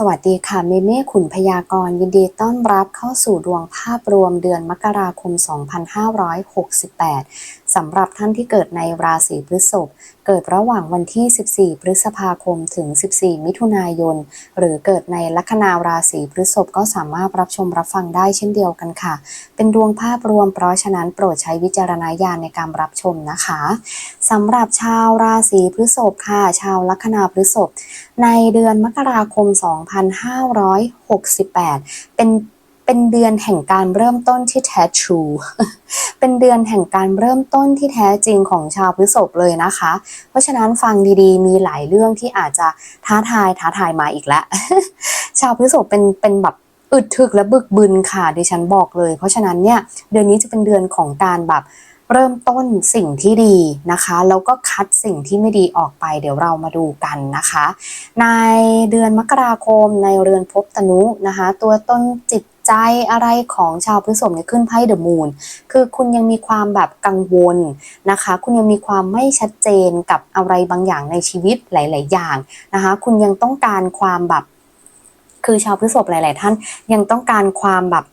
สวัสดีค่ะเมเม่ขุนพยากรยินดีต้อนรับเข้าสู่ดวงภาพรวมเดือนมกราคม 2568สำหรับท่านที่เกิดในราศีพฤษภเกิดระหว่างวันที่ 14 พฤษภาคมถึง 14 มิถุนายน หรือเกิดในลัคนาราศีพฤษภก็สามารถรับชมรับฟังได้เช่นเดียวกันค่ะ เป็นดวงภาพรวมเพราะฉะนั้นโปรดใช้วิจารณญาณในการรับชมนะคะสำหรับชาวราศีพฤษภค่ะ ชาวลัคนาพฤษภในเดือนมกราคม 2568 เป็น เป็นเดือนแห่งการเริ่มต้นที่แท้ทรู เป็นเดือนแห่งการเริ่มต้นที่แท้จริงของชาวพฤษภเลยนะคะ เพราะฉะนั้นฟังดีๆ มีหลายเรื่องที่อาจจะท้าทายท้าทายมาอีกแล้ว ชาวพฤษภเป็นเป็นแบบอึดถึกและบึกบึนค่ะดิฉันบอกเลย เพราะฉะนั้นเนี่ยเดือนนี้จะเป็นเดือนของการแบบเริ่มต้นสิ่งที่ดีนะคะ แล้วก็คัดสิ่งที่ไม่ดีออกไป เดี๋ยวเรามาดูกันนะคะ ในเดือนมกราคมในเรือนภพตนุนะคะ ตัวต้นจิต ใจอะไรของชาวพฤษภเนี่ยขึ้นไพ่เดอะมูนคือคุณยังมีความแบบกังวลนะคะ คุณยังมีความไม่ชัดเจนกับอะไรบางอย่างในชีวิตหลาย ๆ อย่างนะคะ คุณยังต้องการความแบบ คือชาวพฤษภหลาย ๆ ท่านยังต้องการความแบบ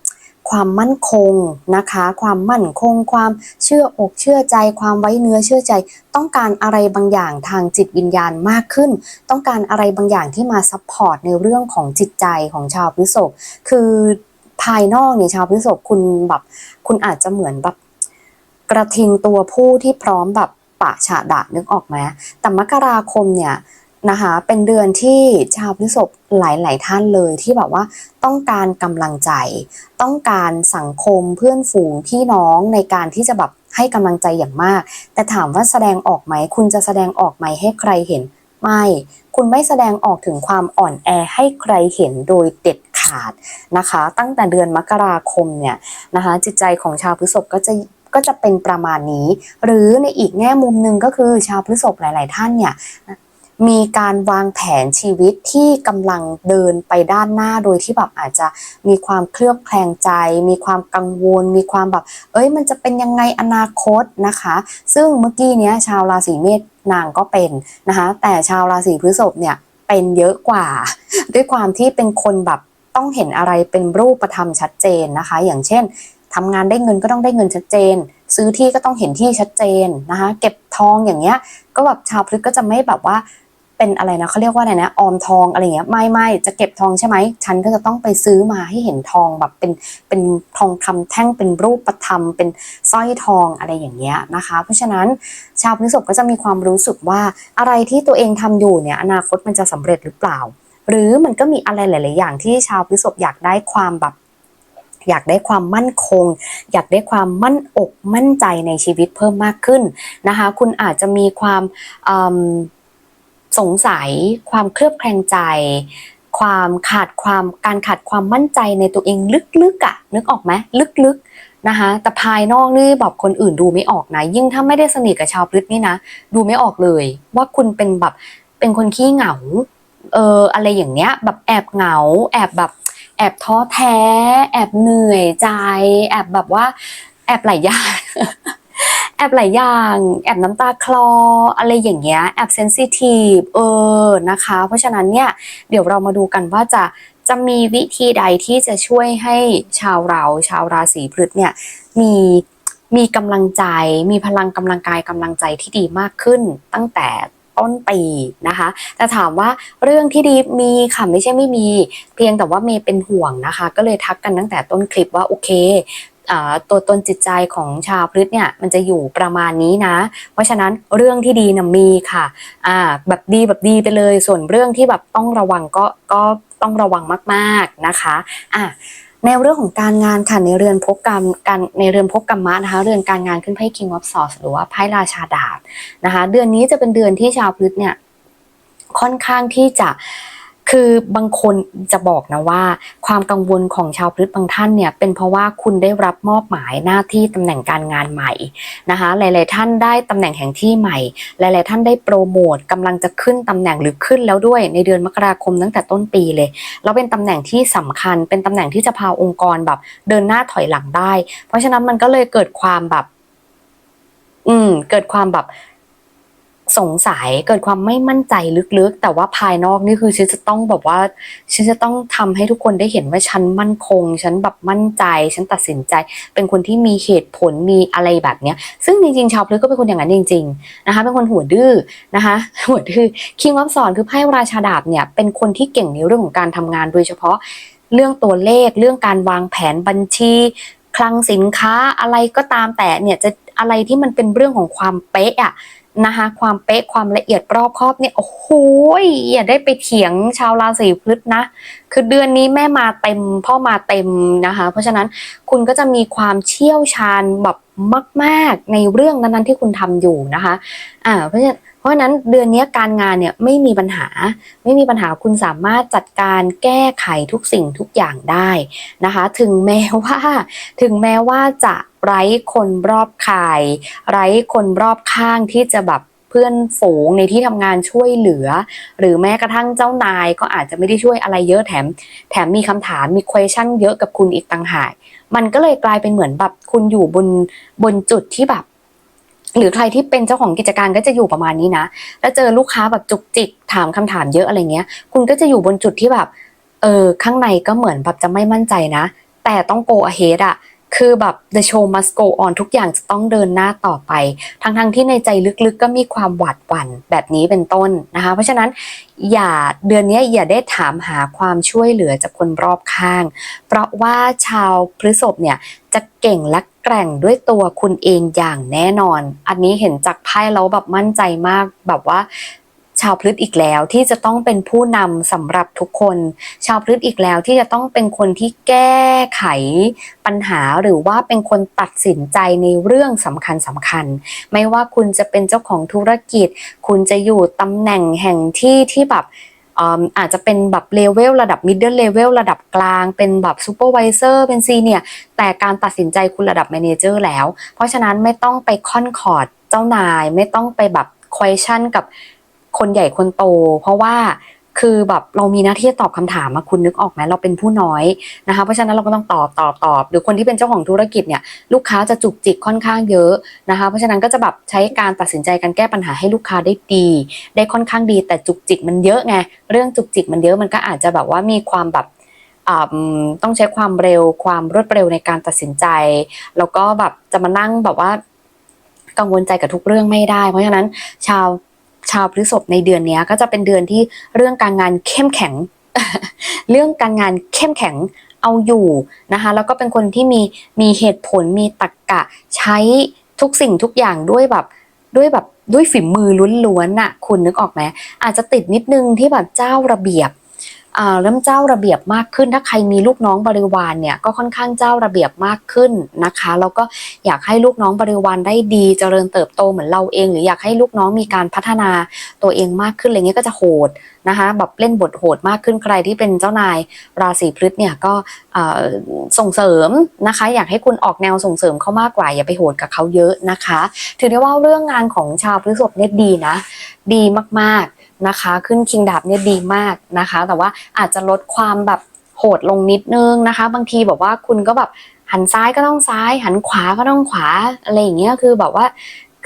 ความมั่นคงนะคะ ความมั่นคง ความเชื่ออกเชื่อใจ ความไว้เนื้อเชื่อใจ ต้องการอะไรบางอย่างทางจิตวิญญาณมากขึ้น ต้องการอะไรบางอย่างที่มาซัพพอร์ตในเรื่องของจิตใจของชาวพฤษภคือ ภายนอกเนี่ยชาวพฤษภคุณแบบคุณอาจจะเหมือนแบบกระทิงตัวผู้ที่พร้อมแบบปะฉะดะนึกออกไหมแต่มกราคมเนี่ยนะคะเป็นเดือนที่ชาวพฤษภหลาย ๆ ท่านเลยที่แบบว่าต้องการกำลังใจ ต้องการสังคมเพื่อนฝูงพี่น้องในการที่จะแบบให้กำลังใจอย่างมาก แต่ถามว่าแสดงออกไหม คุณจะแสดงออกไหมให้ใครเห็น ไม่ คุณไม่แสดงออกถึงความอ่อนแอให้ใครเห็นโดยเด็ด ขาดนะคะ ตั้งแต่เดือนมกราคมเนี่ยนะคะ จิตใจของชาวพฤษภก็จะก็จะเป็นประมาณนี้ หรือในอีกแง่มุมหนึ่งก็คือชาวพฤษภหลาย ๆ ท่านเนี่ยมีการวางแผนชีวิตที่กำลังเดินไปด้านหน้าโดยที่แบบอาจจะมีความเคลือบแคลงใจ มีความกังวล มีความแบบ เอ้ยมันจะเป็นยังไงอนาคตนะคะ ซึ่งเมื่อกี้เนี้ยชาวราศีเมษนางก็เป็นนะคะ แต่ชาวราศีพฤษภเนี่ยเป็นเยอะกว่า ด้วยความที่เป็นคนแบบ ต้องเห็นอะไรเป็นรูปธรรมชัดเจนนะคะ อย่างเช่นทำงานได้เงินก็ต้องได้เงินชัดเจน ซื้อที่ก็ต้องเห็นที่ชัดเจนนะคะ เก็บทองอย่างเงี้ย ก็แบบชาวพฤษก็จะไม่แบบว่าเป็นอะไรนะเขาเรียกว่าอะไรนะออมทองอะไรเงี้ยไม่ไม่จะเก็บทองใช่ไหมฉันก็จะต้องไปซื้อมาให้เห็นทองแบบเป็นเป็นทองคำแท่งเป็นรูปธรรม เป็นสร้อยทองอะไรอย่างเงี้ยนะคะ เพราะฉะนั้นชาวพฤษภก็จะมีความรู้สึกว่าอะไรที่ตัวเองทำอยู่เนี่ยอนาคตมันจะสำเร็จหรือเปล่า หรือมันก็มีอะไรหลาย ๆ อย่างที่ชาวพฤษภอยากได้ความแบบอยากได้ความมั่นคง อยากได้ความมั่นอกมั่นใจในชีวิตเพิ่มมากขึ้นนะคะ คุณอาจจะมีความสงสัย ความเคลือบแคลงใจ ความขาดความการขาดความมั่นใจในตัวเองลึกๆอะ่ะนึกออกไหมลึกๆนะคะแต่ภายนอกนี่แบบคนอื่นดูไม่ออกนะยิ่งถ้าไม่ได้สนิทกับชาวพฤษนี่นะ ดูไม่ออกเลย ว่าคุณเป็นแบบเป็นคนขี้เหงา เอออะไรอย่างเงี้ย แบบแอบเหงา แอบแบบ แอบท้อแท้ แอบเหนื่อยใจ แอบแบบว่า แอบหลายอย่าง แอบหลายอย่าง แอบน้ำตาคลอ อะไรอย่างเงี้ย แอบเซนซิทีฟ เออ นะคะ เพราะฉะนั้นเนี่ย เดี๋ยวเรามาดูกันว่าจะจะมีวิธีใดที่จะช่วยให้ชาวเราชาวราศีพฤษเนี่ยมีมีกำลังใจ มีพลังกำลังกายกำลังใจที่ดีมากขึ้นตั้งแต่ ต้นปีนะคะแต่ถามว่าเรื่องที่ดีมีค่ะไม่ใช่ไม่มี เพียงแต่ว่าเมย์เป็นห่วงนะคะ ก็เลยทักกันตั้งแต่ต้นคลิปว่าโอเคตัวตนจิตใจของชาวพฤษเนี่ยมันจะอยู่ประมาณนี้นะ เพราะฉะนั้นเรื่องที่ดีนะมีค่ะอ่าแบบดีแบบดีไปเลย ส่วนเรื่องที่แบบต้องระวังก็ก็ต้องระวังมาก ๆนะคะอะ ในเรื่องของการงานค่ะในเรือนพบกรรมการในเรือนพบกรรมะนะคะ เรือนการงานขึ้นไพ่ King of Swords หรือว่าไพ่ราชาดาบนะคะ เดือนนี้จะเป็นเดือนที่ชาวพฤษเนี่ยค่อนข้างที่จะ คือบางคนจะบอกนะว่า ความกังวลของชาวพฤษบางท่านเนี่ยเป็นเพราะว่าคุณได้รับมอบหมายหน้าที่ตำแหน่งการงานใหม่นะคะ หลาย ๆ ท่านได้ตำแหน่งแห่งที่ใหม่ หลาย ๆ ท่านได้โปรโมทกำลังจะขึ้นตำแหน่งหรือขึ้นแล้วด้วยในเดือนมกราคมตั้งแต่ต้นปีเลยแล้วเป็นตำแหน่งที่สำคัญ เป็นตำแหน่งที่จะพาองค์กรแบบเดินหน้าถอยหลังได้ เพราะฉะนั้นมันก็เลยเกิดความแบบ อืม เกิดความแบบ สงสัยเกิดความไม่มั่นใจลึกๆ แต่ว่าภายนอกนี่คือฉันจะต้องแบบว่าฉันจะต้องทำให้ทุกคนได้เห็นว่าฉันมั่นคง ฉันแบบมั่นใจ ฉันตัดสินใจ เป็นคนที่มีเหตุผลมีอะไรแบบเนี้ย ซึ่งจริงๆชาวพฤกก็เป็นคนอย่างนั้นจริง ๆนะคะ เป็นคนหัวดื้อนะคะ หัวดื้อคิงวับสอนคือไพ่ราชาดาบเนี่ยเป็นคนที่เก่งในเรื่องของการทำงานโดยเฉพาะเรื่องตัวเลขเรื่องการวางแผนบัญชีคลังสินค้าอะไรก็ตามแต่เนี่ยจะอะไรที่มันเป็นเรื่องของความเป๊ะอะ นะคะความเป๊ะความละเอียดรอบคอบเนี่ยโอ้โหอย่าได้ไปเถียงชาวราศีพฤษนะ คือเดือนนี้แม่มาเต็มพ่อมาเต็มนะคะ เพราะฉะนั้นคุณก็จะมีความเชี่ยวชาญแบบมาก ๆ ในเรื่องนั้นๆที่คุณทำอยู่นะคะอ่าเพราะฉะนั้น เพราะฉะนั้นเดือนนี้การงานเนี่ยไม่มีปัญหาไม่มีปัญหาคุณสามารถจัดการแก้ไขทุกสิ่งทุกอย่างได้นะคะ ถึงแม้ว่าถึงแม้ว่าจะไร้คนรอบคาย ไร้คนรอบข้างที่จะแบบเพื่อนฝูงในที่ทำงานช่วยเหลือ หรือแม้กระทั่งเจ้านายก็อาจจะไม่ได้ช่วยอะไรเยอะแถม แถมมีคำถามมี question เยอะกับคุณอีกต่างหาก มันก็เลยกลายเป็นเหมือนแบบคุณอยู่บนบนจุดที่แบบ หรือใครที่เป็นเจ้าของกิจการก็จะอยู่ประมาณนี้นะ แล้วเจอลูกค้าแบบจุกจิกถามคำถามเยอะอะไรเงี้ย คุณก็จะอยู่บนจุดที่แบบ เออข้างในก็เหมือนแบบจะไม่มั่นใจนะ แต่ต้อง go ahead อะคือแบบ the show must go on ทุกอย่างจะต้องเดินหน้าต่อไป ทั้งๆทที่ในใจลึกๆ ก็มีความหวาดหวั่นแบบนี้เป็นต้นนะคะ เพราะฉะนั้นอย่าเดือนนี้อย่าได้ถามหาความช่วยเหลือจากคนรอบข้าง เพราะว่าชาวพฤษภเนี่ยจะเก่งและ แกร่งด้วยตัวคุณเองอย่างแน่นอน อันนี้เห็นจากไพ่แล้วแบบมั่นใจมากแบบว่าชาวพฤษอีกแล้วที่จะต้องเป็นผู้นำสำหรับทุกคน ชาวพฤษอีกแล้วที่จะต้องเป็นคนที่แก้ไขปัญหาหรือว่าเป็นคนตัดสินใจในเรื่องสำคัญสำคัญ ไม่ว่าคุณจะเป็นเจ้าของธุรกิจ คุณจะอยู่ตำแหน่งแห่งที่ที่แบบ อาจจะเป็นแบบเลเวลระดับมิดเดิลเลเวลระดับกลาง เป็นแบบซูเปอร์วิเซอร์เป็นซีเนียแต่การตัดสินใจคุณระดับแมเนเจอร์แล้ว เพราะฉะนั้นไม่ต้องไปคอนคอร์ดเจ้านาย ไม่ต้องไปแบบควอชั่นกับคนใหญ่คนโต เพราะว่า คือแบบเรามีหน้าที่ตอบคำถามมาคุณนึกออกไหมเราเป็นผู้น้อยนะคะเพราะฉะนั้นเราก็ต้องตอบตอบตอบหรือคนที่เป็นเจ้าของธุรกิจเนี่ยลูกค้าจะจุกจิกค่อนข้างเยอะนะคะเพราะฉะนั้นก็จะแบบใช้การตัดสินใจการแก้ปัญหาให้ลูกค้าได้ดี ได้ค่อนข้างดีแต่จุกจิกมันเยอะไงเรื่องจุกจิกมันเยอะมันก็อาจจะแบบว่ามีความแบบต้องใช้ความเร็วความรวดเร็วในการตัดสินใจ แล้วก็แบบจะมานั่งแบบว่ากังวลใจกับทุกเรื่องไม่ได้ เพราะฉะนั้นชาว ชาวพฤษภในเดือนนี้ก็จะเป็นเดือนที่เรื่องการงานเข้มแข็ง เรื่องการงานเข้มแข็งเอาอยู่นะคะ แล้วก็เป็นคนที่มีมีเหตุผลมีตรกกะ ใช้ทุกสิ่งทุกอย่างด้วยแบบด้วยแบบด้วยฝีมือล้วนๆน่ะ คุณนึกออกไหมอาจจะติดนิดนึงที่แบบเจ้าระเบียบ เริ่มเจ้าระเบียบมากขึ้น ถ้าใครมีลูกน้องบริวารเนี่ยก็ค่อนข้างเจ้าระเบียบมากขึ้นนะคะแล้วก็อยากให้ลูกน้องบริวารได้ดี เจริญเติบโตเหมือนเราเอง หรืออยากให้ลูกน้องมีการพัฒนาตัวเองมากขึ้นอะไรเงี้ยก็จะโหดนะคะแบบเล่นบทโหดมากขึ้นใครที่เป็นเจ้านายราศีพฤษเนี่ยก็ส่งเสริมนะคะ อยากให้คุณออกแนวส่งเสริมเขามากกว่า อย่าไปโหดกับเขาเยอะนะคะ ถือได้ว่าเรื่องงานของชาวพฤษภเนี่ยดีนะ ดีมากๆ นะคะ ขึ้นคิงดาบเนี่ยดีมากนะคะ แต่ว่าอาจจะลดความแบบโหดลงนิดนึงนะคะ บางทีแบบว่าคุณก็แบบหันซ้ายก็ต้องซ้าย หันขวาก็ต้องขวาอะไรอย่างเงี้ยคือแบบว่า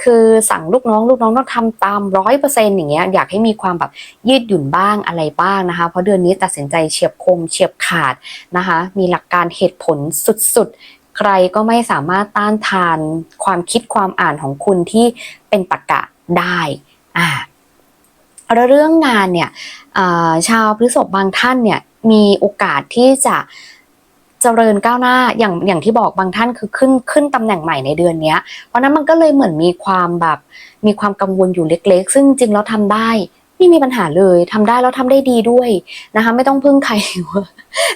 คือสั่งลูกน้องลูกน้องต้องทำตามร้อยเปอร์เซ็นต์อย่างเงี้ยอยากให้มีความแบบยืดหยุ่นบ้างอะไรบ้างนะคะ เพราะเดือนนี้ตัดสินใจเฉียบคมเฉียบขาดนะคะ มีหลักการเหตุผลสุดๆ ใครก็ไม่สามารถต้านทานความคิดความอ่านของคุณที่เป็นตรรกะได้อ่า เรื่องงานเนี่ยชาวพฤษภบางท่านเนี่ยมีโอกาสที่จะเจริญก้าวหน้าอย่างอย่างที่บอกบางท่านคือขึ้นขึ้นตำแหน่งใหม่ในเดือนนี้เพราะนั้นมันก็เลยเหมือนมีความแบบมีความกังวลอยู่เล็ก ๆ ซึ่งจริงแล้วทำได้ไม่มีปัญหาเลยทำได้แล้วทำได้ดีด้วยนะคะไม่ต้องพึ่งใคร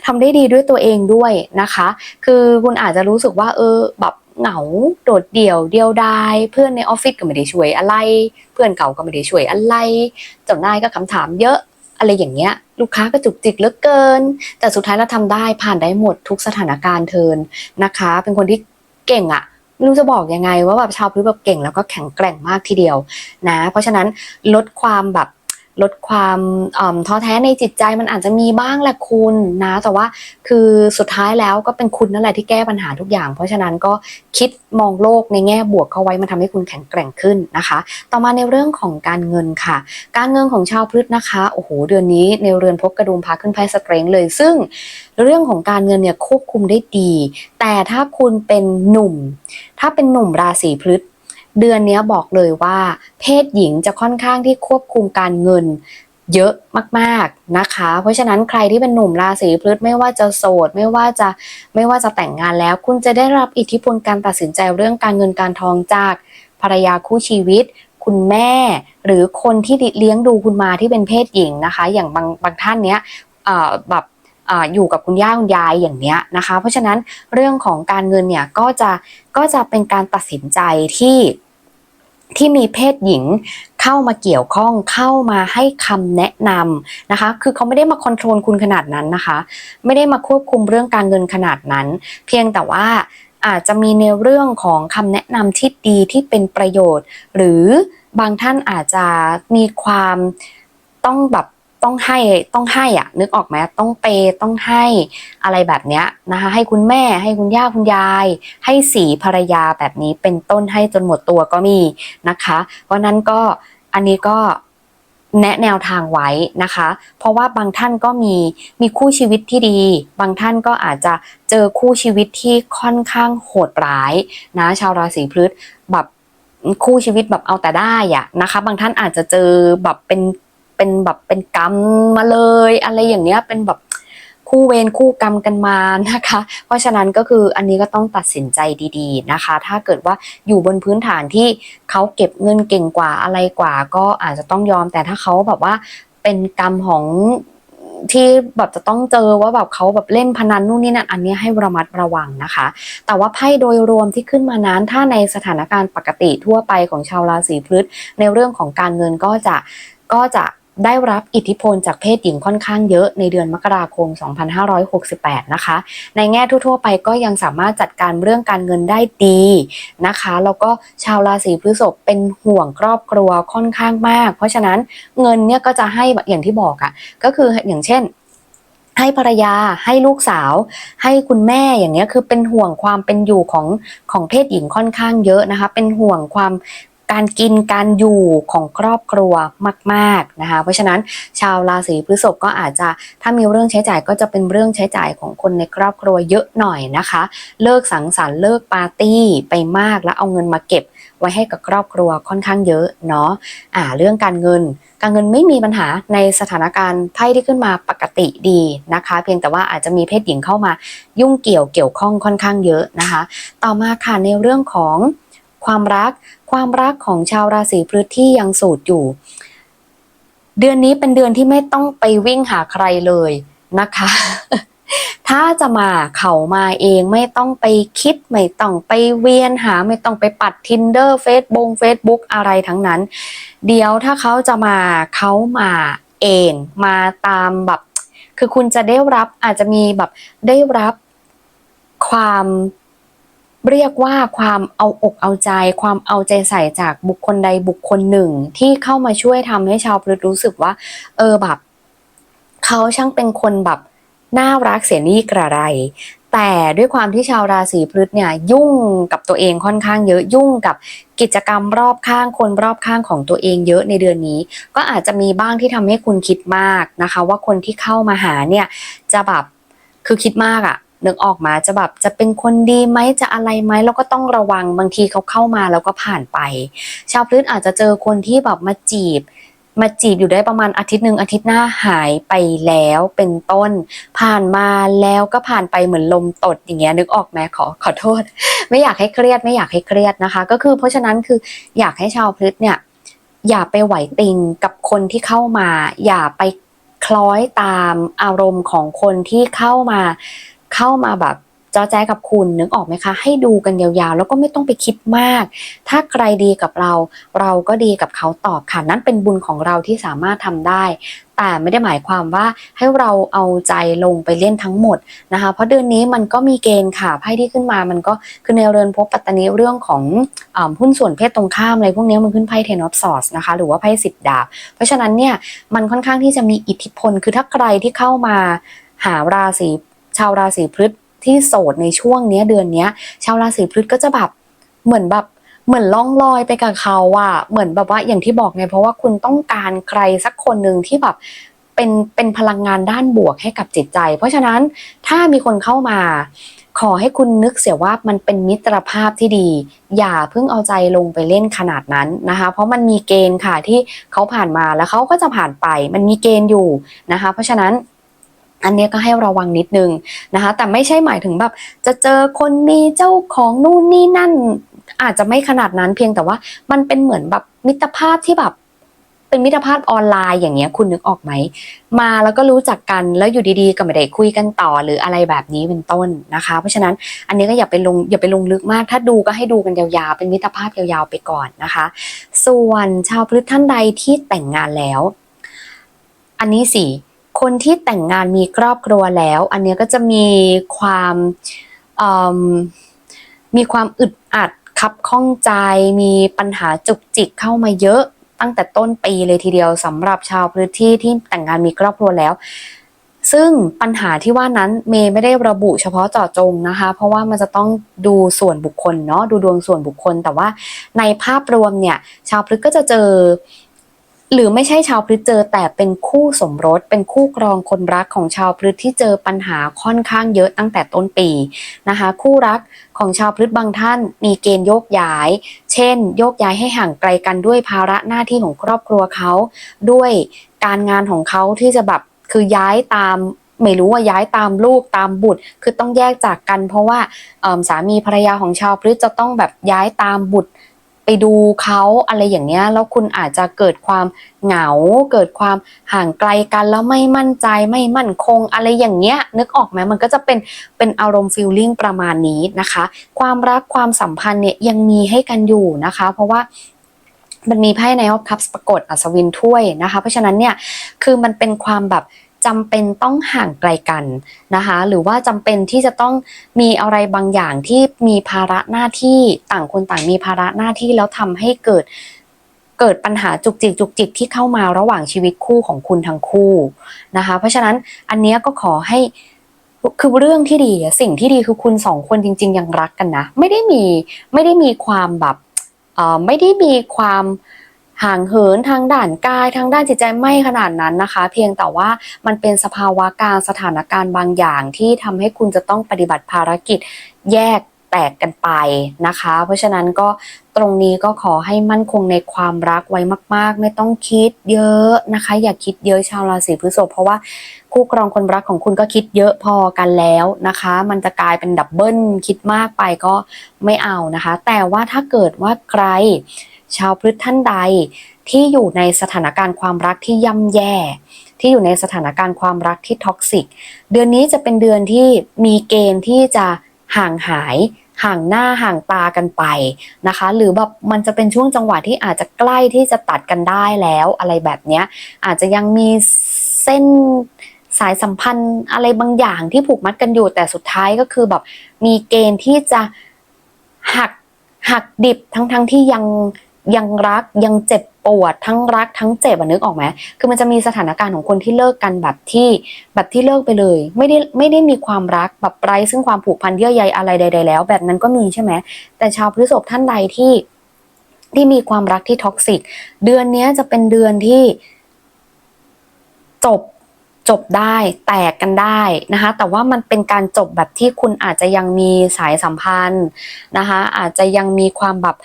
ทำได้ดีด้วยตัวเองด้วยนะคะ คือคุณอาจจะรู้สึกว่าเออแบบ เหงาโดดเดี่ยวเดียวดายเพื่อนในออฟฟิศก็ไม่ได้ช่วยอะไร เพื่อนเก่าก็ไม่ได้ช่วยอะไร เจ้านายก็คำถามเยอะอะไรอย่างเงี้ย ลูกค้าก็จุกจิกเหลือเกิน แต่สุดท้ายเราทำได้ผ่านได้หมดทุกสถานการณ์เทินนะคะ เป็นคนที่เก่งอะไม่รู้จะบอกยังไงว่าแบบชาวพฤษแบบเก่งแล้วก็แข็งแกร่งมากทีเดียวนะ เพราะฉะนั้นลดความแบบ ลดความอ่อท้อแท้ในจิตใจมันอาจจะมีบ้างแหละคุณนะ แต่ว่าคือสุดท้ายแล้วก็เป็นคุณนั่นแหละที่แก้ปัญหาทุกอย่าง เพราะฉะนั้นก็คิดมองโลกในแง่บวกเข้าไว้มันทำให้คุณแข็งแกร่งขึ้นนะคะ ต่อมาในเรื่องของการเงินค่ะ การเงินของชาวพฤษนะคะโอ้โหเดือนนี้ในเรือนพบกระดุมพาขึ้นไพ่สเตรงเลย ซึ่งเรื่องของการเงินเนี่ยควบคุมได้ดี แต่ถ้าคุณเป็นหนุ่ม ถ้าเป็นหนุ่มราศีพฤษ เดือนนี้บอกเลยว่า เพศหญิงจะค่อนข้างที่ควบคุมการเงินเยอะมากๆนะคะ เพราะฉะนั้นใครที่เป็นหนุ่มราศีพฤษไม่ว่าจะโสด ไม่ว่าจะไม่ว่าจะแต่งงานแล้ว คุณจะได้รับอิทธิพลการตัดสินใจเรื่องการเงินการทองจากภรรยาคู่ชีวิต คุณแม่ หรือคนที่เลี้ยงดูคุณมาที่เป็นเพศหญิงนะคะ อย่างบางบางท่านเนี้ยแบบ อยู่กับคุณย่าคุณยายอย่างเนี้ยนะคะ เพราะฉะนั้นเรื่องของการเงินเนี่ยก็จะก็จะเป็นการตัดสินใจที่ที่มีเพศหญิงเข้ามาเกี่ยวข้องเข้ามาให้คำแนะนำนะคะ คือเขาไม่ได้มาคอนโทรลคุณขนาดนั้นนะคะ ไม่ได้มาควบคุมเรื่องการเงินขนาดนั้น เพียงแต่ว่าอาจจะมีในเรื่องของคำแนะนำที่ดีที่เป็นประโยชน์ หรือบางท่านอาจจะมีความต้องแบบ ต้องให้ต้องให้อะ นึกออกไหมต้องเปต้องให้อะไรแบบเนี้ยนะคะ ให้คุณแม่ให้คุณย่าคุณยาย ให้สีภรรยาแบบนี้เป็นต้นให้จนหมดตัวก็มีนะคะ เพราะนั้นก็อันนี้ก็แนะแนวทางไว้นะคะ เพราะว่าบางท่านก็มีมีคู่ชีวิตที่ดี บางท่านก็อาจจะเจอคู่ชีวิตที่ค่อนข้างโหดร้ายนะชาวราศีพฤษแบบคู่ชีวิตแบบเอาแต่ได้อะนะคะ บางท่านอาจจะเจอแบบเป็น เป็นแบบเป็นกรรมมาเลย อะไรอย่างเนี้ยเป็นแบบคู่เวรคู่กรรมกันมานะคะ เพราะฉะนั้นก็คืออันนี้ก็ต้องตัดสินใจดีๆนะคะ ถ้าเกิดว่าอยู่บนพื้นฐานที่เขาเก็บเงินเก่งกว่าอะไรกว่า ก็อาจจะต้องยอมแต่ถ้าเขาแบบว่าเป็นกรรมของที่แบบจะต้องเจอว่าแบบเขาแบบเล่นพนันนู่นนี่นั่นอันนี้ให้ระมัดระวังนะคะ แต่ว่าไพ่โดยรวมที่ขึ้นมานั้นถ้าในสถานการณ์ปกติทั่วไปของชาวราศีพฤษในเรื่องของการเงินก็จะก็จะ ได้รับอิทธิพลจากเพศหญิงค่อนข้างเยอะในเดือนมกราคม 2568 นะคะ ในแง่ทั่วๆ ไปก็ยังสามารถจัดการเรื่องการเงินได้ดีนะคะ แล้วก็ชาวราศีพฤษภเป็นห่วงครอบครัวค่อนข้างมาก เพราะฉะนั้นเงินเนี่ยก็จะให้อย่างที่บอกอะ่ะก็คืออย่างเช่นให้ภรรยาให้ลูกสาว ให้คุณแม่อย่างเงี้ยคือเป็นห่วงความเป็นอยู่ของของเพศหญิงค่อนข้างเยอะนะคะ เป็นห่วงความ การกินการอยู่ของครอบครัวมากๆนะคะ เพราะฉะนั้นชาวราศีพฤษภก็อาจจะถ้ามีเรื่องใช้จ่ายก็จะเป็นเรื่องใช้จ่ายของคนในครอบครัวเยอะหน่อยนะคะ เลิกสังสรรค์เลิกปาร์ตี้ไปมากแล้วเอาเงินมาเก็บไว้ให้กับครอบครัวค่อนข้างเยอะเนาะอ่าเรื่องการเงิน การเงินไม่มีปัญหาในสถานการณ์ไพ่ที่ขึ้นมาปกติดีนะคะ เพียงแต่ว่าอาจจะมีเพศหญิงเข้ามายุ่งเกี่ยวเกี่ยวข้องค่อนข้างเยอะนะคะ ต่อมาค่ะในเรื่องของ ความรัก ความรักของชาวราศีพฤษที่ยังโสดอยู่ เดือนนี้เป็นเดือนที่ไม่ต้องไปวิ่งหาใครเลยนะคะ ถ้าจะมาเขามาเองไม่ต้องไปคิด ไม่ต้องไปเวียนหา ไม่ต้องไปปัด tinder facebook facebook อะไรทั้งนั้น เดี๋ยวถ้าเขาจะมาเขามาเองมาตามแบบ คือคุณจะได้รับอาจจะมีแบบได้รับความ เรียกว่าความเอาอกเอาใจ ความเอาใจใส่จากบุคคลใดบุคคลหนึ่ง ที่เข้ามาช่วยทำให้ชาวพฤษรู้สึกว่า เออแบบเขาช่างเป็นคนแบบน่ารักเสียนี่กระไร แต่ด้วยความที่ชาวราศีพฤษเนี่ยยุ่งกับตัวเองค่อนข้างเยอะยุ่งกับกิจกรรมรอบข้างคนรอบข้างของตัวเองเยอะในเดือนนี้ ก็อาจจะมีบ้างที่ทำให้คุณคิดมากนะคะ ว่าคนที่เข้ามาหาเนี่ยจะแบบคือคิดมากอะ นึกออกมาจะแบบจะเป็นคนดีไหมจะอะไรไหมแล้วก็ต้องระวังบางทีเขาเข้ามาแล้วก็ผ่านไป ชาวพฤษอาจจะเจอคนที่แบบมาจีบ มาจีบอยู่ได้ประมาณอาทิตย์หนึ่งอาทิตย์หน้าหายไปแล้วเป็นต้น ผ่านมาแล้วก็ผ่านไปเหมือนลมตดอย่างเงี้ยนึกออกไหมขอขอโทษ ไม่อยากให้เครียดไม่อยากให้เครียดนะคะ ก็คือเพราะฉะนั้นคืออยากให้ชาวพฤษเนี่ยอย่าไปไหวติงกับคนที่เข้ามา อย่าไปคล้อยตามอารมณ์ของคนที่เข้ามา เข้ามาแบบจอแจกับคุณนึกออกไหมคะ ให้ดูกันยาวๆ แล้วก็ไม่ต้องไปคิดมาก ถ้าใครดีกับเรา เราก็ดีกับเขาตอบค่ะนั่นเป็นบุญของเราที่สามารถทำได้ แต่ไม่ได้หมายความว่าให้เราเอาใจลงไปเล่นทั้งหมดนะคะ เพราะเดือนนี้มันก็มีเกณฑ์ค่ะไพ่ที่ขึ้นมามันก็คือในเรือนภพปัตตานีเรื่องของอหุ้นส่วนเพศตรงข้ามอะไรพวกนี้มันขึ้นไพ่เทนอฟสอสนะคะหรือว่าไพ่สิบดาบ เพราะฉะนั้นเนี่ยมันค่อนข้างที่จะมีอิทธิพล คือถ้าใครที่เข้ามาหาราศี ชาวราศีพฤษที่โสดในช่วงเนี้ยเดือนเนี้ย ชาวราศีพฤษก็จะแบบเหมือนแบบเหมือนล่องลอยไปกับเขาอะเหมือนแบบว่าอย่างที่บอกไงเพราะว่าคุณต้องการใครสักคนหนึ่งที่แบบเป็นเป็นพลังงานด้านบวกให้กับจิตใจ เพราะฉะนั้นถ้ามีคนเข้ามา ขอให้คุณนึกเสียว่ามันเป็นมิตรภาพที่ดี อย่าเพิ่งเอาใจลงไปเล่นขนาดนั้นนะคะ เพราะมันมีเกณฑ์ค่ะที่เขาผ่านมาแล้วเขาก็จะผ่านไป มันมีเกณฑ์อยู่นะคะ เพราะฉะนั้น อันนี้ก็ให้ระวังนิดนึงนะคะ แต่ไม่ใช่หมายถึงแบบจะเจอคนมีเจ้าของนู่นนี่นั่น อาจจะไม่ขนาดนั้นเพียงแต่ว่ามันเป็นเหมือนแบบมิตรภาพที่แบบเป็นมิตรภาพออนไลน์อย่างเงี้ยคุณนึกออกไหม มาแล้วก็รู้จักกันแล้วอยู่ดีๆก็ไม่ได้คุยกันต่อหรืออะไรแบบนี้เป็นต้นนะคะ เพราะฉะนั้นอันนี้ก็อย่าไปลงอย่าไปลงลึกมาก ถ้าดูก็ให้ดูกันยาวๆ เป็นมิตรภาพยาวๆไปก่อนนะคะ ส่วนชาวพฤษท่านใดที่แต่งงานแล้ว อันนี้สิ คนที่แต่งงานมีครอบครัวแล้ว อันเนี้ยก็จะมีความมมีความอึดอัดคับข้องใจมีปัญหาจุกจิกเข้ามาเยอะตั้งแต่ต้นปีเลยทีเดียวสำหรับชาวพื้นที่ที่แต่งงานมีครอบครัวแล้ว ซึ่งปัญหาที่ว่านั้นเมย์ไม่ได้ระบุเฉพาะเจาะจงนะคะ เพราะว่ามันจะต้องดูส่วนบุคคลเนาะดูดวงส่วนบุคคล แต่ว่าในภาพรวมเนี่ย ชาวพฤษก็จะเจอ หรือไม่ใช่ชาวพฤษเจอแต่เป็นคู่สมรส เป็นคู่ครองคนรักของชาวพฤษที่เจอปัญหาค่อนข้างเยอะตั้งแต่ต้นปีนะคะ คู่รักของชาวพฤษบางท่านมีเกณฑ์โยกย้าย เช่น โยกย้ายให้ห่างไกลกันด้วยภาระหน้าที่ของครอบครัวเขา ด้วยการงานของเขาที่จะแบบคือย้ายตามไม่รู้ว่าย้ายตามลูกตามบุตร คือต้องแยกจากกัน เพราะว่าสามีภรรยาของชาวพฤษจะต้องแบบย้ายตามบุตร ไปดูเขาอะไรอย่างเงี้ยแล้วคุณอาจจะเกิดความเหงา เกิดความห่างไกลกันแล้วไม่มั่นใจไม่มั่นคงอะไรอย่างเงี้ยนึกออกไหมมันก็จะเป็นเป็นอารมณ์ฟีลลิ่งประมาณนี้นะคะ ความรักความสัมพันธ์เนี่ยยังมีให้กันอยู่นะคะ เพราะว่ามันมีไพ่ในออฟคัพปรากฏอัศวินถ้วยนะคะ เพราะฉะนั้นเนี่ยคือมันเป็นความแบบ จำเป็นต้องห่างไกลกันนะคะ หรือว่าจำเป็นที่จะต้องมีอะไรบางอย่างที่มีภาระหน้าที่ต่างคนต่างมีภาระหน้าที่แล้วทำให้เกิดเกิดปัญหาจุกจิกจุกจิกที่เข้ามาระหว่างชีวิตคู่ของคุณทั้งคู่นะคะ เพราะฉะนั้นอันนี้ก็ขอให้คือเรื่องที่ดีสิ่งที่ดีคือคุณสองคนจริง ๆ ยังรักกันนะ ไม่ได้มีไม่ได้มีความแบบเอ่อไม่ได้มีความ ห่างเหินทางด้านกายทางด้านจิตใจไม่ขนาดนั้นนะคะ เพียงแต่ว่ามันเป็นสภาวะการสถานการณ์บางอย่างที่ทำให้คุณจะต้องปฏิบัติภารกิจแยกแตกกันไปนะคะ เพราะฉะนั้นก็ตรงนี้ก็ขอให้มั่นคงในความรักไว้มาก ๆ ไม่ต้องคิดเยอะนะคะ อย่าคิดเยอะชาวราศีพฤษภเพราะว่าคู่ครองคนรักของคุณก็คิดเยอะพอกันแล้วนะคะ มันจะกลายเป็นดับเบิลคิดมากไปก็ไม่เอานะคะ แต่ว่าถ้าเกิดว่าใคร ชาวพฤษท่านใดที่อยู่ในสถานการณ์ความรักที่ย่ำแย่ ที่อยู่ในสถานการณ์ความรักที่ท็อกซิก เดือนนี้จะเป็นเดือนที่มีเกณฑ์ที่จะห่างหาย ห่างหน้าห่างตากันไปนะคะ หรือแบบมันจะเป็นช่วงจังหวะที่อาจจะใกล้ที่จะตัดกันได้แล้วอะไรแบบเนี้ยอาจจะยังมีเส้นสายสัมพันธ์อะไรบางอย่างที่ผูกมัดกันอยู่แต่สุดท้ายก็คือแบบมีเกณฑ์ที่จะหักหักดิบทั้งทั้งที่ยัง ยังรักยังเจ็บปวดทั้งรักทั้งเจ็บอะนึกออกไหมคือมันจะมีสถานการณ์ของคนที่เลิกกันแบบที่แบบที่เลิกไปเลย ไม่ได้ไม่ได้มีความรักแบบไร้ซึ่งความผูกพันเยื่อใยอะไรใด ๆ แล้ว แบบนั้นก็มีใช่ไหมแต่ชาวพฤษภท่านใดที่ที่มีความรักที่ท็อกซิกเดือนนี้จะเป็นเดือนที่จบจบได้แตกกันได้นะคะ แต่ว่ามันเป็นการจบแบบที่คุณอาจจะยังมีสายสัมพันธ์นะคะ อาจจะยังมีความแบบ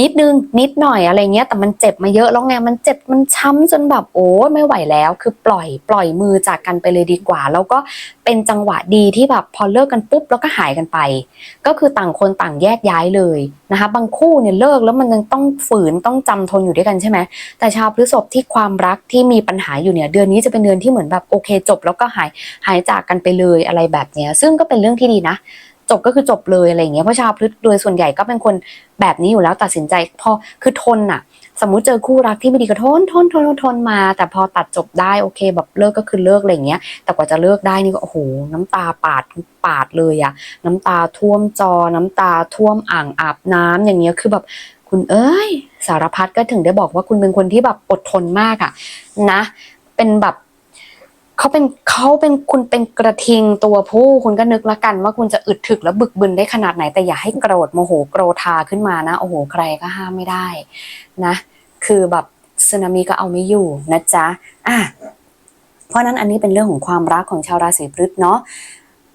นิดนึงนิดหน่อยอะไรเงี้ย แต่มันเจ็บมาเยอะแล้วไงมันเจ็บมันช้ำจนแบบโอ้ไม่ไหวแล้ว คือปล่อยปล่อยมือจากกันไปเลยดีกว่า แล้วก็เป็นจังหวะดีที่แบบพอเลิกกันปุ๊บแล้วก็หายกันไป ก็คือต่างคนต่างแยกย้ายเลยนะคะ บางคู่เนี่ยเลิกแล้วมันยังต้องฝืนต้องจำทนอยู่ด้วยกันใช่ไหมแต่ชาวพฤษภที่ความรักที่มีปัญหาอยู่เนี่ยเดือนนี้จะเป็นเดือนที่เหมือนแบบโอเคจบ แล้วก็หายหายจากกันไปเลยอะไรแบบเนี้ยซึ่งก็เป็นเรื่องที่ดีนะ จบก็คือจบเลยอะไรอย่างเงี้ยเพราะชาวพฤษโดยส่วนใหญ่ก็เป็นคนแบบนี้อยู่แล้วตัดสินใจพอคือทนอะสมมุติเจอคู่รักที่ไม่ดีก็ทนทนทนทนทนมา แต่พอตัดจบได้โอเค แบบเลิกก็คือเลิกอะไรอย่างเงี้ย แต่กว่าจะเลิกได้นี่ก็โอ้โหน้ำตาปาดปาดเลยอะน้ำตาท่วมจอ น้ำตาท่วมอ่างอาบน้ำอย่างเงี้ยคือแบบคุณเอ้ย สารพัดก็ถึงได้บอกว่าคุณเป็นคนที่แบบอดทนมากอะนะ เป็นแบบ เขาเป็นเขาเป็นคุณเป็นกระทิงตัวผู้คุณก็นึกละกัน ว่าคุณจะอึดถึกและบึกบึนได้ขนาดไหนแต่อย่าให้โกรธโมโหโกรธาขึ้นมานะโอ้โหใครก็ห้ามไม่ได้นะ คือแบบสึนามิก็เอาไม่อยู่นะจ๊ะอะเพราะนั้นอันนี้เป็นเรื่องของความรักของชาวราศีพฤษเนาะ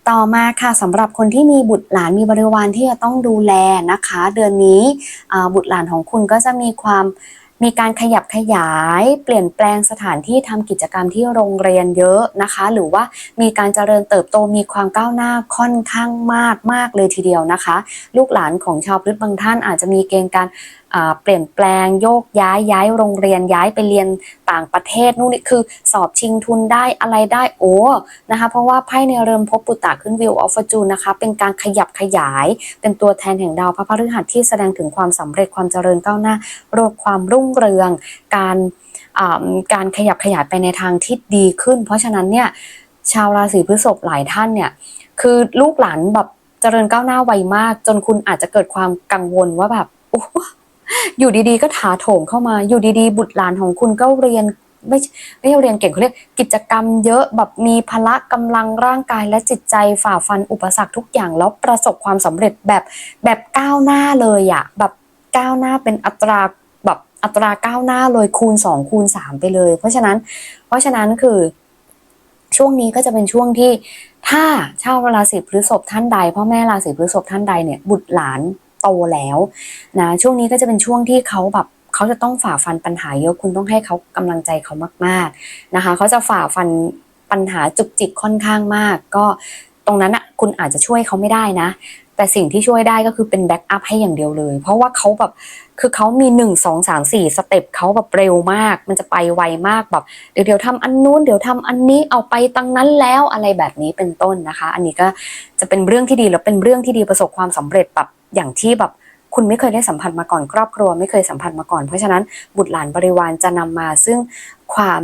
ต่อมาค่ะสำหรับคนที่มีบุตรหลานมีบริวารที่จะต้องดูแลนะคะ เดือนนี้บุตรหลานของคุณก็จะมีความ มีการขยับขยาย เปลี่ยนแปลงสถานที่ทำกิจกรรมที่โรงเรียนเยอะนะคะ หรือว่ามีการเจริญเติบโตมีความก้าวหน้าค่อนข้างมากมากเลยทีเดียวนะคะ ลูกหลานของชาวพฤษบางท่านอาจจะมีเกณฑ์การ เปลี่ยนแปลงโยกย้ายย้ายโรงเรียนย้ายไปเรียนต่างประเทศนู่นนี่คือสอบชิงทุนได้อะไรได้โอ้นะคะ เพราะว่าไพ่ในเริมพบปุตตะขึ้นวิวออฟฟอร์จูนนะคะ เป็นการขยับขยาย เป็นตัวแทนแห่งดาวพระพฤหัสที่แสดงถึงความสำเร็จความเจริญก้าวหน้าโรดความรุ่งเรือง การการขยับขยายไปในทางที่ดีขึ้น เพราะฉะนั้นเนี่ยชาวราศีพฤษภหลายท่านเนี่ยคือลูกหลานแบบเจริญก้าวหน้าไวมาก จนคุณอาจจะเกิดความกังวลว่าแบบโอ้ อยู่ดีๆ ก็ถาโถมเข้ามา อยู่ดีๆ บุตรหลานของคุณก็เรียนไม่ไม่ใช่เรียนเก่งเขาเรียกกิจกรรมเยอะแบบมีพละกำลังร่างกายและจิตใจฝ่าฟันอุปสรรคทุกอย่างแล้วประสบความสำเร็จแบบแบบก้าวหน้าเลยอะแบบก้าวหน้าเป็นอัตราแบบอัตราก้าวหน้าเลยคูณ 2 คูณ 3 ไปเลย เพราะฉะนั้น เพราะฉะนั้นคือช่วงนี้ก็จะเป็นช่วงที่ถ้าชาวราศีพฤษภท่านใดพ่อแม่ราศีพฤษภท่านใดเนี่ยบุตรหลาน โตแล้วนะช่วงนี้ก็จะเป็นช่วงที่เขาแบบเขาจะต้องฝ่าฟันปัญหาเยอะคุณต้องให้เขากำลังใจเขามากๆนะคะเขาจะฝ่าฟันปัญหาจุกจิกค่อนข้างมาก ก็ตรงนั้นอะคุณอาจจะช่วยเขาไม่ได้นะ แต่สิ่งที่ช่วยได้ก็คือเป็นแบ็กอัพให้อย่างเดียวเลย เพราะว่าเขาแบบคือเขามีหนึ่งสองสามสี่สเต็ปเขาแบบเร็วมาก มันจะไปไวมากแบบเดี๋ยวเดี๋ยวทำอันนู้นเดี๋ยวทำอันนี้เอาไปตั้งนั้นแล้วอะไรแบบนี้เป็นต้นนะคะ อันนี้ก็จะเป็นเรื่องที่ดีแล้วเป็นเรื่องที่ดีประสบความสำเร็จแบบ อย่างที่แบบคุณไม่เคยได้สัมผัสมาก่อนครอบครัว ไม่เคยสัมผัสมาก่อน เพราะฉะนั้นบุตรหลานบริวารจะนำมาซึ่งความ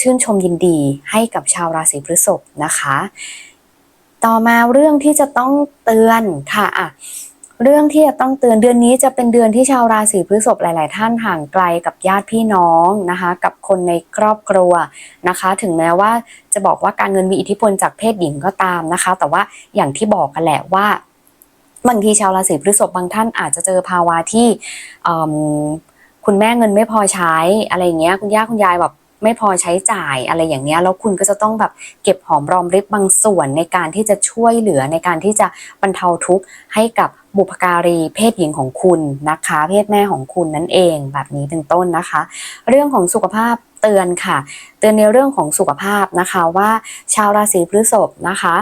ชื่นชมยินดีให้กับชาวราศีพฤษภนะคะ ต่อมาเรื่องที่จะต้องเตือนค่ะอะเรื่องที่จะต้องเตือนเดือนนี้จะเป็นเดือนที่ชาวราศีพฤษภหลาย ๆ ท่านห่างไกลกับญาติพี่น้องนะคะ กับคนในครอบครัวนะคะ ถึงแม้ว่าจะบอกว่าการเงินมีอิทธิพลจากเพศหญิงก็ตามนะคะ แต่ว่าอย่างที่บอกกันแหละว่า บางทีชาวราศีพฤษภบางท่านอาจจะเจอภาวะที่คุณแม่เงินไม่พอใช้อะไรอย่างเงี้ยคุณย่าคุณยายแบบไม่พอใช้จ่ายอะไรอย่างเงี้ยแล้วคุณก็จะต้องแบบเก็บหอมรอมริบบางส่วนในการที่จะช่วยเหลือในการที่จะบรรเทาทุกข์ให้กับบุพการีเพศหญิงของคุณนะคะ เพศแม่ของคุณนั่นเองแบบนี้เป็นต้นนะคะ เรื่องของสุขภาพ เตือนค่ะ เตือนในเรื่องของสุขภาพนะคะว่าชาวราศีพฤษภนะคะ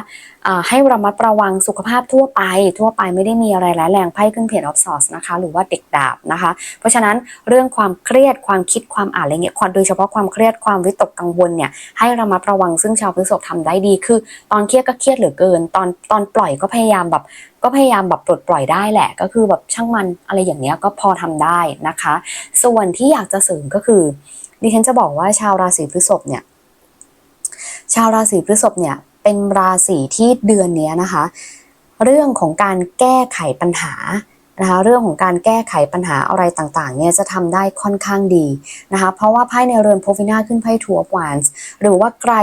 ให้ระมัดระวังสุขภาพทั่วไป ทั่วไปไม่ได้มีอะไรร้ายแรงไพ่ขึ้นเพจออฟซอสนะคะ หรือว่าเด็กดาบนะคะ เพราะฉะนั้นเรื่องความเครียดความคิดความอ่านอะไรเงี้ยความโดยเฉพาะความเครียดความวิตกกังวลเนี่ยให้ระมัดระวังซึ่งชาวพฤษภทำได้ดีคือ ตอนเครียดก็เครียดเหลือเกิน ตอนตอนปล่อยก็พยายามแบบ ก็พยายามแบบปลดปล่อยได้แหละ ก็คือแบบช่างมันอะไรอย่างเงี้ยก็พอทำได้นะคะ ส่วนที่อยากจะเสริมก็คือดิฉันจะบอกว่าชาวราศีพฤษภเนี่ย ชาวราศีพฤษภเนี่ย เป็นราศีที่เดือนนี้นะคะ เรื่องของการแก้ไขปัญหานะคะเรื่องของการแก้ไขปัญหาอะไรต่างๆเนี่ยจะทำได้ค่อนข้างดีนะคะเพราะว่าไพ่ในเรือนโพฟินาขึ้นไพ่ทัวร์วานส์หรือว่าใคร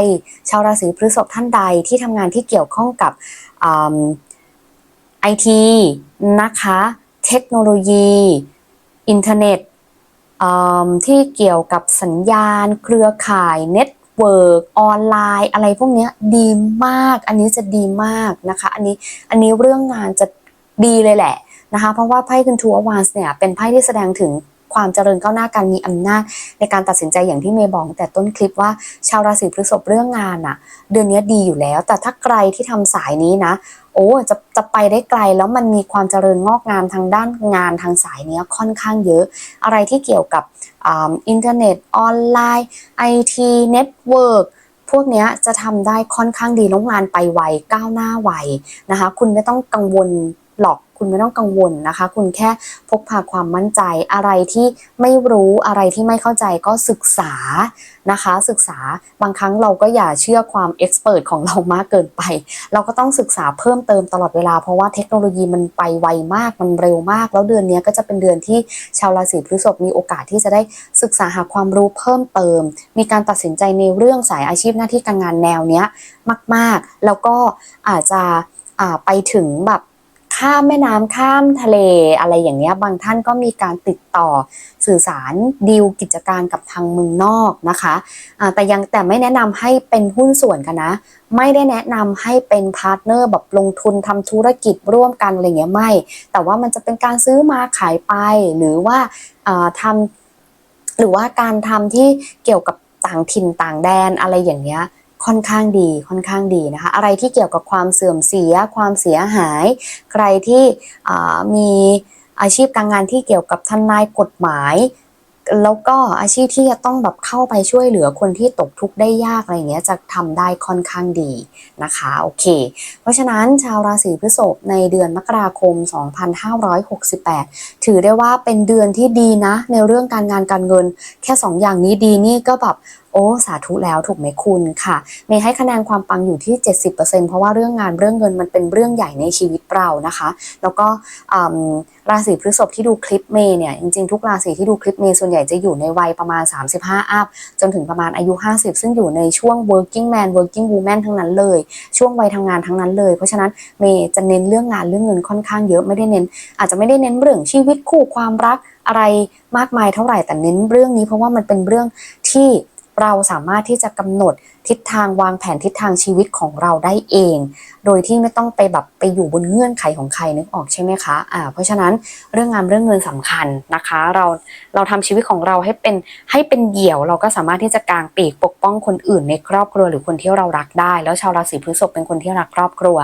ชาวราศีพฤษภท่านใดที่ทำงานที่เกี่ยวข้องกับ ไอทีนะคะ เทคโนโลยี อินเทอร์เน็ตที่เกี่ยวกับสัญญาณ เครือข่ายเน็ตเวิร์กออนไลน์อะไรพวกนี้ดีมาก อันนี้จะดีมากนะคะ อันนี้อันนี้เรื่องงานจะดีเลยแหละนะคะ เพราะว่าไพ่คุณทูอวานส์เนี่ยเป็นไพ่ที่แสดงถึง ความเจริญก้าวหน้าการมีอำนาจ ในการตัดสินใจอย่างที่เมย์บอกแต่ต้นคลิปว่าชาวราศีพฤษภเรื่องงานอะเดือนนี้ดีอยู่แล้ว แต่ถ้าใครที่ทำสายนี้นะ โอ้จะจะไปได้ไกลแล้วมันมีความเจริญงอกงามทางด้านงานทางสายเนี้ยค่อนข้างเยอะ อะไรที่เกี่ยวกับอ่าอินเทอร์เน็ตออนไลน์ไอทีเน็ตเวิร์กพวกเนี้ยจะทำได้ค่อนข้างดีแล้วงานไปไวก้าวหน้าไวนะคะ คุณไม่ต้องกังวลหรอก คุณไม่ต้องกังวลนะคะ คุณแค่พกพาความมั่นใจอะไรที่ไม่รู้อะไรที่ไม่เข้าใจก็ศึกษานะคะ ศึกษาบางครั้งเราก็อย่าเชื่อความเอ็กซ์เพรสของเรามากเกินไป เราก็ต้องศึกษาเพิ่มเติมตลอดเวลา เพราะว่าเทคโนโลยีมันไปไวมากมันเร็วมาก แล้วเดือนนี้ก็จะเป็นเดือนที่ชาวราศีพฤษภมีโอกาสที่จะได้ศึกษาหาความรู้เพิ่มเติม มีการตัดสินใจในเรื่องสายอาชีพหน้าที่การงานแนวเนี้ยมาก ๆ แล้วก็อาจจะไปถึงแบบ ข้ามแม่น้ำข้ามทะเลอะไรอย่างเงี้ยบางท่านก็มีการติดต่อสื่อสารดีลกิจการกับทางเมืองนอกนะคะอ่าแต่ยังแต่ไม่แนะนำให้เป็นหุ้นส่วนกันนะ ไม่ได้แนะนำให้เป็นพาร์ทเนอร์แบบลงทุนทำธุรกิจร่วมกันอะไรเงี้ยไม่ แต่ว่ามันจะเป็นการซื้อมาขายไป หรือว่าอ่าทำหรือว่าการทำที่เกี่ยวกับต่างถิ่นต่างแดนอะไรอย่างเงี้ย ค่อนข้างดีค่อนข้างดีนะคะ อะไรที่เกี่ยวกับความเสื่อมเสีย ความเสียหาย ใครที่มีอาชีพการงานที่เกี่ยวกับทนายกฎหมาย แล้วก็อาชีพที่จะต้องแบบเข้าไปช่วยเหลือคนที่ตกทุกข์ได้ยากอะไรเงี้ยจะทำได้ค่อนข้างดีนะคะโอเค เพราะฉะนั้นชาวราศีพฤษภในเดือนมกราคม 2568 ถือได้ว่าเป็นเดือนที่ดีนะ ในเรื่องการงานการเงิน แค่ 2 อย่างนี้ดีนี่ก็แบบ โอ้สาธุแล้วถูกไหมคุณค่ะเมย์ให้คะแนนความปังอยู่ที่ 70%เพราะว่าเรื่องงานเรื่องเงินมันเป็นเรื่องใหญ่ในชีวิตเรานะคะ แล้วก็ราศีพฤษภที่ดูคลิปเมย์เนี่ยจริงๆทุกราศีที่ดูคลิปเมย์ส่วนใหญ่จะอยู่ในวัยประมาณ 35 อัพจนถึงประมาณอายุ 50 ซึ่งอยู่ในช่วง working man working woman ทั้งนั้นเลย ช่วงวัยทำงานทั้งนั้นเลย เพราะฉะนั้นเมย์จะเน้นเรื่องงานเรื่องเงินค่อนข้างเยอะไม่ได้เน้น อาจจะไม่ได้เน้นเรื่องชีวิตคู่ความรักอะไรมากมายเท่าไหร่แต่เน้นเรื่องนี้เพราะว่ามันเป็นเรื่องที่ เราสามารถที่จะกำหนดทิศทางวางแผนทิศทางชีวิตของเราได้เอง โดยที่ไม่ต้องไปแบบไปอยู่บนเงื่อนไขของใครนึกออกใช่ไหมคะอ่าเพราะฉะนั้นเรื่องงานเรื่องเงินสำคัญนะคะ เราเราทำชีวิตของเราให้เป็นให้เป็นเหี่ยว เราก็สามารถที่จะกางปีกปกป้องคนอื่นในครอบครัวหรือคนที่เรารักได้ แล้วชาวราศีพฤษภเป็นคนที่รักครอบครัว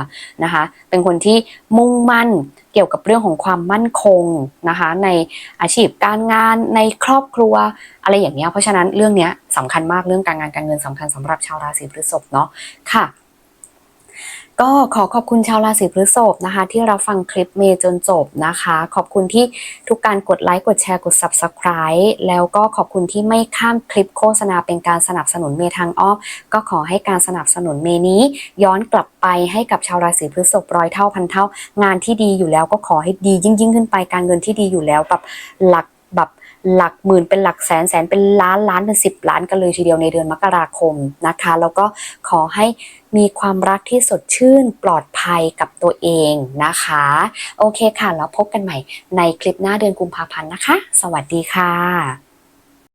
นะคะ เป็นคนที่มุ่งมั่นเกี่ยวกับเรื่องของความมั่นคงนะคะ ในอาชีพการงานในครอบครัวอะไรอย่างเงี้ยเพราะฉะนั้นเรื่องเนี้ยสำคัญมากเรื่องการงานการเงินสำคัญสำหรับชาวราศีพฤษภเนาะค่ะ ก็ขอขอบคุณชาวราศีพฤษภนะคะ ที่เรับฟังคลิปเมย์จนจบนะคะ ขอบคุณที่ทุกการกดไลค์กดแชร์กด Subscribe แล้วก็ขอบคุณที่ไม่ข้ามคลิปโฆษณาเป็นการสนับสนุนเมย์ทางอ้อมก็ขอให้การสนับสนุนเมย์นี้ ย้อนกลับไปให้กับชาวราศีพฤษภร้อยเท่าพันเท่า งานที่ดีอยู่แล้วก็ขอให้ดียิ่งยิ่งขึ้นไปการเงินที่ดีอยู่แล้วแบบหลัก หลักหมื่นเป็นหลักแสนแสนเป็นล้านล้านเป็นสิบล้านกันเลยทีเดียวในเดือนมกราคมนะคะ แล้วก็ขอให้มีความรักที่สดชื่นปลอดภัยกับตัวเองนะคะ โอเคค่ะ แล้วพบกันใหม่ในคลิปหน้าเดือนกุมภาพันธ์นะคะ สวัสดีค่ะ